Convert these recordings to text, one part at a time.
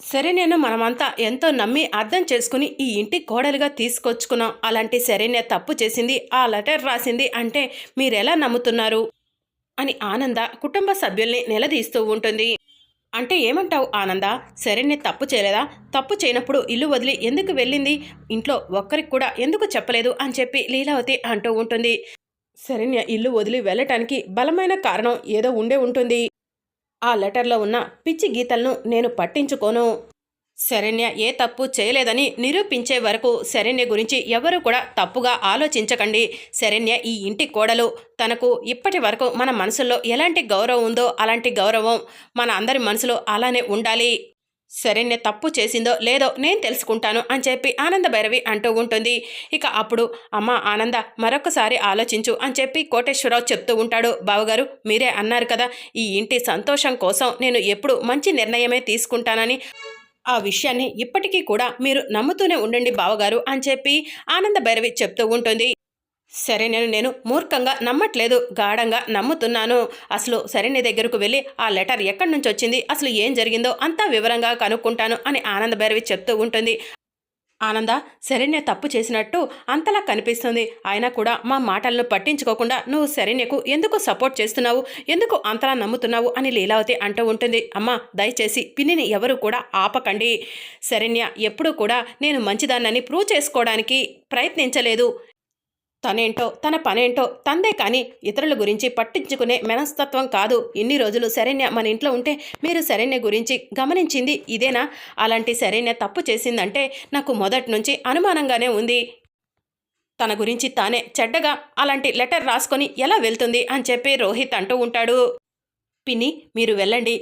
శరణ్యను మనమంతా ఎంతో నమ్మి అర్థం చేసుకుని ఈ ఇంటి కోడలుగా తీసుకొచ్చుకున్నాం. అలాంటి శరణ్య తప్పు చేసింది ఆ లెటర్ రాసింది అంటే మీరెలా నమ్ముతున్నారు? అని ఆనంద కుటుంబ సభ్యుల్ని నిలదీస్తూ ఉంటుంది. అంటే ఏమంటావు ఆనంద? శరణ్య తప్పు చేయలేదా? తప్పు చేయనప్పుడు ఇల్లు వదిలి ఎందుకు వెళ్ళింది? ఇంట్లో ఒక్కరికి కూడా ఎందుకు చెప్పలేదు? అని చెప్పి లీలావతి అంటూ ఉంటుంది. శరణ్య ఇల్లు వదిలి వెళ్ళటానికి బలమైన కారణం ఏదో ఉండే ఉంటుంది. ఆ లెటర్లో ఉన్న పిచ్చి గీతలను నేను పట్టించుకోను. శరణ్య ఏ తప్పు చేయలేదని నిరూపించే వరకు శరణ్య గురించి ఎవరు కూడా తప్పుగా ఆలోచించకండి. శరణ్య ఈ ఇంటి కోడలు. తనకు ఇప్పటి వరకు మన మనసులో ఎలాంటి గౌరవం ఉందో అలాంటి గౌరవం మన అందరి మనసులో అలానే ఉండాలి. శరణ్య తప్పు చేసిందో లేదో నేను తెలుసుకుంటాను అని చెప్పి ఆనంద భైరవి అంటూ ఉంటుంది. ఇక అప్పుడు అమ్మ ఆనంద మరొకసారి ఆలోచించు అని చెప్పి కోటేశ్వరరావు చెప్తూ ఉంటాడు. బావగారు మీరే అన్నారు కదా ఈ ఇంటి సంతోషం కోసం నేను ఎప్పుడు మంచి నిర్ణయమే తీసుకుంటానని. ఆ విషయాన్ని ఇప్పటికీ కూడా మీరు నమ్ముతూనే ఉండండి బావగారు అని చెప్పి ఆనంద భైరవి చెప్తూ ఉంటుంది. సరే నేను నేను మూర్ఖంగా నమ్మట్లేదు గాఢంగా నమ్ముతున్నాను. అసలు సరే దగ్గరకు వెళ్ళి ఆ లెటర్ ఎక్కడి నుంచి వచ్చింది అసలు ఏం జరిగిందో అంతా వివరంగా కనుక్కుంటాను అని ఆనంద భైరవి చెప్తూ ఉంటుంది. ఆనంద శరణ్య తప్పు చేసినట్టు అంతలా కనిపిస్తుంది. అయినా కూడా మా మాటలను పట్టించుకోకుండా నువ్వు శరణ్యకు ఎందుకు సపోర్ట్ చేస్తున్నావు ఎందుకు అంతలా నమ్ముతున్నావు అని లీలావతి అంటూ ఉంటుంది. అమ్మ దయచేసి పిన్నిని ఎవరు కూడా ఆపకండి. శరణ్య ఎప్పుడూ కూడా నేను మంచిదాన్నని ప్రూవ్ చేసుకోవడానికి ప్రయత్నించలేదు. తనేంటో తన పనేంటో తందే కానీ ఇతరుల గురించి పట్టించుకునే మనస్తత్వం కాదు. ఇన్ని రోజులు శరణ్య మన ఇంట్లో ఉంటే మీరు శరణ్య గురించి గమనించింది ఇదేనా? అలాంటి శరణ్య తప్పు చేసిందంటే నాకు మొదటి నుంచి అనుమానంగానే ఉంది. తన గురించి తానే చెడ్డగా అలాంటి లెటర్ రాసుకొని ఎలా వెళ్తుంది అని చెప్పి రోహిత్ అంటూ ఉంటాడు. పిన్ని మీరు వెళ్ళండి.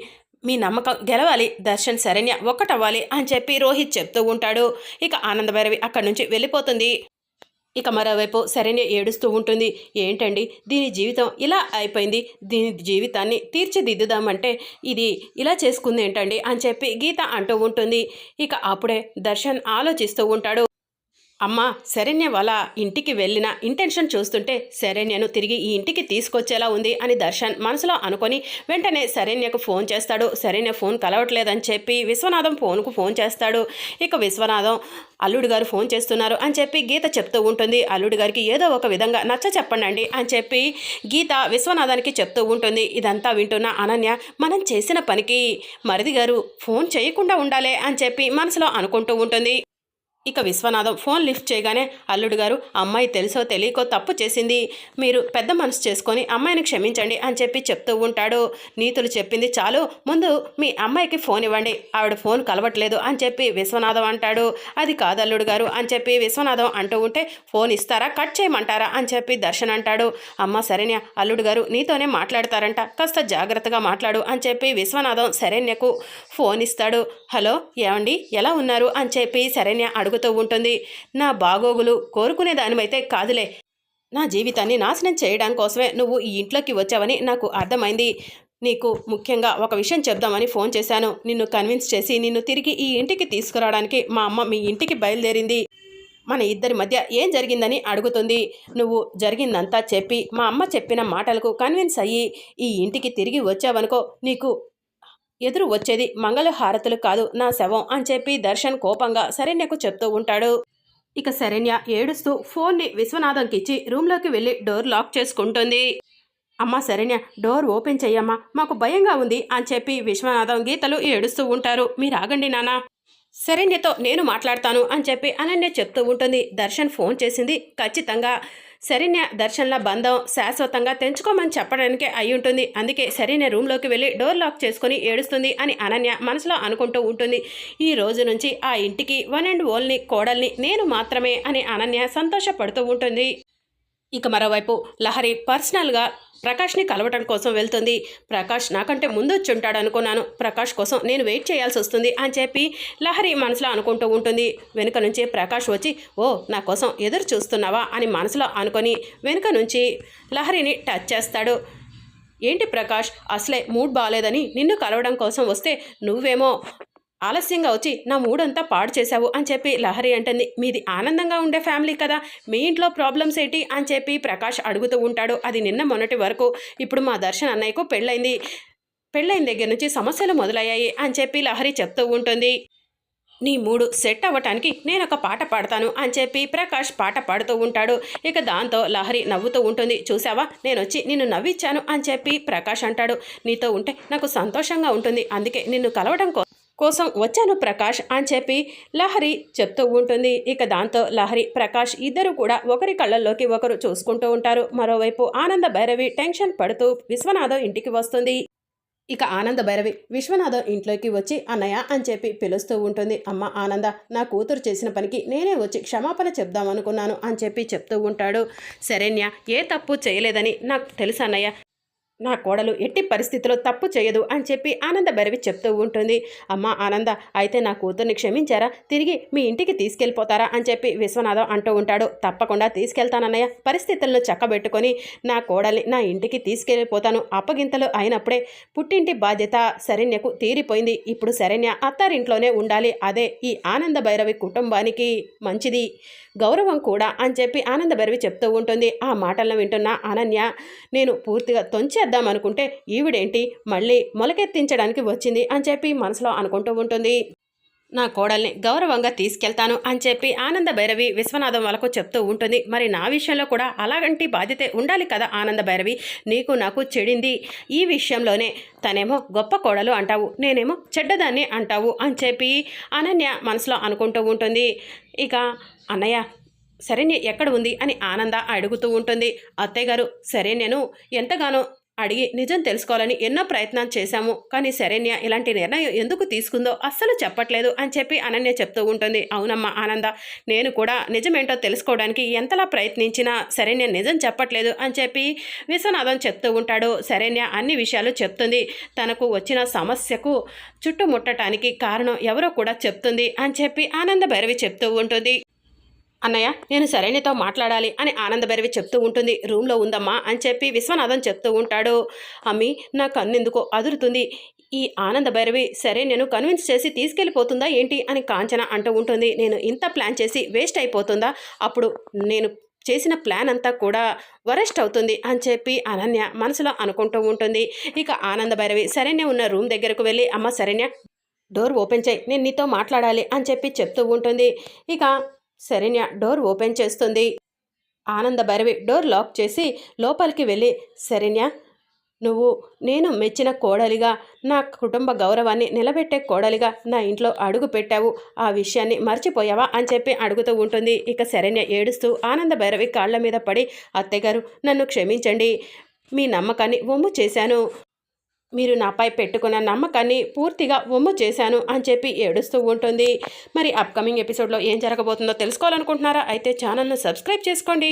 మీ నమ్మకం గెలవాలి. దర్శన్ శరణ్య ఒక్కటవ్వాలి అని చెప్పి రోహిత్ చెప్తూ ఉంటాడు. ఇక ఆనందభైరవి అక్కడి నుంచి వెళ్ళిపోతుంది. ఇక మరోవైపు శరణ్య ఏడుస్తూ ఉంటుంది ఏంటండి? దీని జీవితం ఇలా అయిపోయింది. దీని జీవితాన్ని తీర్చిదిద్దుదామంటే ఇది ఇలా చేసుకుంది ఏంటండి? అని చెప్పి గీత అంటూ ఉంటుంది. ఇక అప్పుడే దర్శన్ ఆలోచిస్తూ ఉంటాడు అమ్మ శరణ్య వాళ్ళ ఇంటికి వెళ్ళిన ఇంటెన్షన్ చూస్తుంటే శరణ్యను తిరిగి ఈ ఇంటికి తీసుకొచ్చేలా ఉంది అని దర్శన్ మనసులో అనుకొని వెంటనే శరణ్యకు ఫోన్ చేస్తాడు. శరణ్య ఫోన్ కలవట్లేదని చెప్పి విశ్వనాథం ఫోన్కు ఫోన్ చేస్తాడు. ఇక విశ్వనాథం అల్లుడు గారు ఫోన్ చేస్తున్నారు అని చెప్పి గీత చెప్తూ ఉంటుంది. అల్లుడు గారికి ఏదో ఒక విధంగా నచ్చ చెప్పండి అని చెప్పి గీత విశ్వనాథానికి చెప్తూ ఉంటుంది. ఇదంతా వింటున్న అనన్య మనం చేసిన పనికి మరిది గారు ఫోన్ చేయకుండా ఉండాలి అని చెప్పి మనసులో అనుకుంటూ ఉంటుంది. ఇక విశ్వనాథం ఫోన్ లిఫ్ట్ చేయగానే అల్లుడు గారు అమ్మాయి తెలుసో తెలియకో తప్పు చేసింది. మీరు పెద్ద మనసు చేసుకొని అమ్మాయిని క్షమించండి అని చెప్పి చెప్తూ ఉంటాడు. నీతులు చెప్పింది చాలు. ముందు మీ అమ్మాయికి ఫోన్ ఇవ్వండి. ఆవిడ ఫోన్ కలవట్లేదు అని చెప్పి విశ్వనాథం అంటాడు. అది కాదు అల్లుడు గారు అని చెప్పి విశ్వనాథం అంటూ ఉంటే ఫోన్ ఇస్తారా? కట్ చేయమంటారా? అని చెప్పి దర్శన్ అంటాడు. అమ్మ సరేనే అల్లుడు గారు నీతోనే మాట్లాడతారంట. కాస్త జాగ్రత్తగా మాట్లాడు అని చెప్పి విశ్వనాథం శరణ్యకు ఫోన్ ఇస్తాడు. హలో ఏమండి? ఎలా ఉన్నారు? అని చెప్పి శరణ్య అడుగుతూ ఉంటుంది. నా బాగోగులు కోరుకునేదానివైతే కాదులే. నా జీవితాన్ని నాశనం చేయడం కోసమే నువ్వు ఈ ఇంట్లోకి వచ్చావని నాకు అర్థమైంది. నీకు ముఖ్యంగా ఒక విషయం చెప్దామని ఫోన్ చేశాను. నిన్ను కన్విన్స్ చేసి నిన్ను తిరిగి ఈ ఇంటికి తీసుకురావడానికి మా అమ్మ మీ ఇంటికి బయలుదేరింది. మన ఇద్దరి మధ్య ఏం జరిగిందని అడుగుతుంది. నువ్వు జరిగిందంతా చెప్పి మా అమ్మ చెప్పిన మాటలకు కన్విన్స్ అయ్యి ఈ ఇంటికి తిరిగి వచ్చావనుకో నీకు ఎదురు వచ్చేది మంగళ హారతులు కాదు నా శవం అని చెప్పి దర్శన్ కోపంగా శరణ్యకు చెప్తూ ఉంటాడు. ఇక శరణ్య ఏడుస్తూ ఫోన్ని విశ్వనాథంకిచ్చి రూమ్లోకి వెళ్ళి డోర్ లాక్ చేసుకుంటుంది. అమ్మా శరణ్య డోర్ ఓపెన్ చెయ్యమ్మా మాకు భయంగా ఉంది అని చెప్పి విశ్వనాథం గీతలు ఏడుస్తూ ఉంటారు. మీరు ఆగండి నానా శరణ్యతో నేను మాట్లాడతాను అని చెప్పి అనన్య చెప్తూ ఉంటుంది. దర్శన్ ఫోన్ చేసింది ఖచ్చితంగా శరణ్య దర్శన్ల బంధం శాశ్వతంగా తెంచుకోమని చెప్పడానికే అయి ఉంటుంది అందుకే శరణ్య రూమ్లోకి వెళ్ళి డోర్ లాక్ చేసుకొని ఏడుస్తుంది అని అనన్య మనసులో అనుకుంటూ ఉంటుంది. ఈ రోజు నుంచి ఆ ఇంటికి వన్ అండ్ ఓల్ని కోడల్ని నేను మాత్రమే అని అనన్య సంతోషపడుతూ ఉంటుంది. ఇక మరోవైపు లహరి పర్సనల్గా ప్రకాష్ని కలవటం కోసం వెళ్తుంది. ప్రకాష్ నాకంటే ముందు వచ్చి ఉంటాడు అనుకున్నాను ప్రకాష్ కోసం నేను వెయిట్ చేయాల్సి వస్తుంది అని చెప్పి లహరి మనసులో అనుకుంటూ ఉంటుంది. వెనుక నుంచి ప్రకాష్ వచ్చి ఓ నా కోసం ఎదురు చూస్తున్నావా? అని మనసులో అనుకొని వెనుక నుంచి లహరిని టచ్ చేస్తాడు. ఏంటి ప్రకాష్ అసలే మూడ్ బాగాలేదని నిన్ను కలవడం కోసం వస్తే నువ్వేమో ఆలస్యంగా వచ్చి నా మూడంతా పాడు చేశావు అని చెప్పి లహరి అంటుంది. మీది ఆనందంగా ఉండే ఫ్యామిలీ కదా మీ ఇంట్లో ప్రాబ్లమ్స్ ఏంటి? అని చెప్పి ప్రకాష్ అడుగుతూ ఉంటాడు. అది నిన్న మొన్నటి వరకు ఇప్పుడు మా దర్శన్ అన్నయ్యకు పెళ్ళైంది పెళ్ళైన దగ్గర నుంచి సమస్యలు మొదలయ్యాయి అని చెప్పి లహరి చెప్తూ ఉంటుంది. నీ మూడు సెట్ అవ్వటానికి నేను ఒక పాట పాడతాను అని చెప్పి ప్రకాష్ పాట పాడుతూ ఉంటాడు. ఇక దాంతో లహరి నవ్వుతూ ఉంటుంది. చూసావా నేను వచ్చి నిన్ను నవ్విచ్చాను అని చెప్పి ప్రకాష్ అంటాడు. నీతో ఉంటే నాకు సంతోషంగా ఉంటుంది. అందుకే నిన్ను కలవడం కో కోసం వచ్చాను ప్రకాష్ అని చెప్పి లహరి చెప్తూ ఉంటుంది. ఇక దాంతో లహరి ప్రకాష్ ఇద్దరు కూడా ఒకరి కళ్ళల్లోకి ఒకరు చూసుకుంటూ ఉంటారు. మరోవైపు ఆనంద భైరవి టెన్షన్ పడుతూ విశ్వనాథం ఇంటికి వస్తుంది. ఇక ఆనంద భైరవి విశ్వనాథం ఇంట్లోకి వచ్చి అన్నయ్య అని చెప్పి పిలుస్తూ ఉంటుంది. అమ్మ ఆనంద నా కూతురు చేసిన పనికి నేనే వచ్చి క్షమాపణ చెప్దామనుకున్నాను అని చెప్పి చెప్తూ ఉంటాడు. శరణ్య ఏ తప్పు చేయలేదని నాకు తెలుసు అన్నయ్య. నా కోడలు ఎట్టి పరిస్థితిలో తప్పు చేయదు అని చెప్పి ఆనంద భైరవి చెప్తూ ఉంటుంది. అమ్మ ఆనంద అయితే నా కూతుర్ని క్షమించారా? తిరిగి మీ ఇంటికి తీసుకెళ్ళిపోతారా? అని చెప్పి విశ్వనాథం అంటూ ఉంటాడు. తప్పకుండా తీసుకెళ్తానన్నయ్య. పరిస్థితులను చక్కబెట్టుకొని నా కోడల్ని నా ఇంటికి తీసుకెళ్ళిపోతాను. అప్పగింతలు అయినప్పుడే పుట్టింటి బాధ్యత శరణ్యకు తీరిపోయింది. ఇప్పుడు శరణ్య అత్తారింట్లోనే ఉండాలి. అదే ఈ ఆనంద భైరవి కుటుంబానికి మంచిది. గౌరవం కూడా అని చెప్పి ఆనంద బెరవి చెప్తూ ఉంటుంది. ఆ మాటలను వింటున్న అనన్య నేను పూర్తిగా తొంచేద్దాం అనుకుంటే ఈవిడేంటి? మళ్ళీ మొలకెత్తించడానికి వచ్చింది అని చెప్పి మనసులో అనుకుంటూ ఉంటుంది. నా కోడల్ని గౌరవంగా తీసుకెళ్తాను అని చెప్పి ఆనంద భైరవి విశ్వనాథం వాళ్ళకు చెప్తూ ఉంటుంది. మరి నా విషయంలో కూడా అలాగంటి బాధ్యత ఉండాలి కదా ఆనంద భైరవి? నీకు నాకు చెడింది ఈ విషయంలోనే తనేమో గొప్ప కోడలు అంటావు నేనేమో చెడ్డదాన్ని అంటావు అని చెప్పి అనన్య మనసులో అనుకుంటూ ఉంటుంది. ఇక అన్నయ్య శరణ్య ఎక్కడ ఉంది? అని ఆనంద అడుగుతూ ఉంటుంది. అత్తయ్య గారు సరే నేను ఎంతగానో అడిగి నిజం తెలుసుకోవాలని ఎన్నో ప్రయత్నాలు చేశాము. కానీ శరణ్య ఇలాంటి నిర్ణయం ఎందుకు తీసుకుందో అస్సలు చెప్పట్లేదు అని చెప్పి అనన్య చెప్తూ ఉంటుంది. అవునమ్మా ఆనంద నేను కూడా నిజమేంటో తెలుసుకోవడానికి ఎంతలా ప్రయత్నించినా శరణ్య నిజం చెప్పట్లేదు అని చెప్పి విశ్వనాథం చెప్తూ ఉంటాడు. శరణ్య అన్ని విషయాలు చెప్తుంది. తనకు వచ్చిన సమస్యకు చుట్టుముట్టడానికి కారణం ఎవరో కూడా చెప్తుంది అని చెప్పి ఆనంద భైరవి చెప్తూ ఉంటుంది. అన్నయ్య నేను సరైనతో మాట్లాడాలి అని ఆనందభైరవి చెప్తూ ఉంటుంది. రూమ్లో ఉందమ్మా అని చెప్పి విశ్వనాథం చెప్తూ ఉంటాడు. అమ్మి నా కన్నెందుకో అదురుతుంది. ఈ ఆనంద భైరవి సరే నేను కన్విన్స్ చేసి తీసుకెళ్ళిపోతుందా ఏంటి అని కాంచన అంటూ ఉంటుంది. నేను ఇంత ప్లాన్ చేసి వేస్ట్ అయిపోతుందా? అప్పుడు నేను చేసిన ప్లాన్ అంతా కూడా వరెస్ట్ అవుతుంది అని చెప్పి అనన్య మనసులో అనుకుంటూ ఉంటుంది. ఇక ఆనంద భైరవి సరైన ఉన్న రూమ్ దగ్గరకు వెళ్ళి అమ్మ సరైన డోర్ ఓపెన్ చేయి నేను నీతో మాట్లాడాలి అని చెప్పి చెప్తూ ఉంటుంది. ఇక శరణ్య డోర్ ఓపెన్ చేస్తుంది. ఆనంద భైరవి డోర్ లాక్ చేసి లోపలికి వెళ్ళి శరణ్య నువ్వు నేను మెచ్చిన కోడలిగా నా కుటుంబ గౌరవాన్ని నిలబెట్టే కోడలిగా నా ఇంట్లో అడుగు పెట్టావు. ఆ విషయాన్ని మర్చిపోయావా అని చెప్పి అడుగుతూ ఉంటుంది. ఇక శరణ్య ఏడుస్తూ ఆనంద భైరవి కాళ్ళ మీద పడి అత్తయ్యగారు నన్ను క్షమించండి. మీ నమ్మకాన్ని వమ్ము చేశాను. మీరు నాపై పెట్టుకున్న నమ్మకాన్ని పూర్తిగా ఒమ్ము చేశాను అని చెప్పి ఏడుస్తూ ఉంటుంది. మరి అప్కమింగ్ ఎపిసోడ్లో ఏం జరగబోతుందో తెలుసుకోవాలనుకుంటున్నారా? అయితే ఛానల్ను సబ్స్క్రైబ్ చేసుకోండి.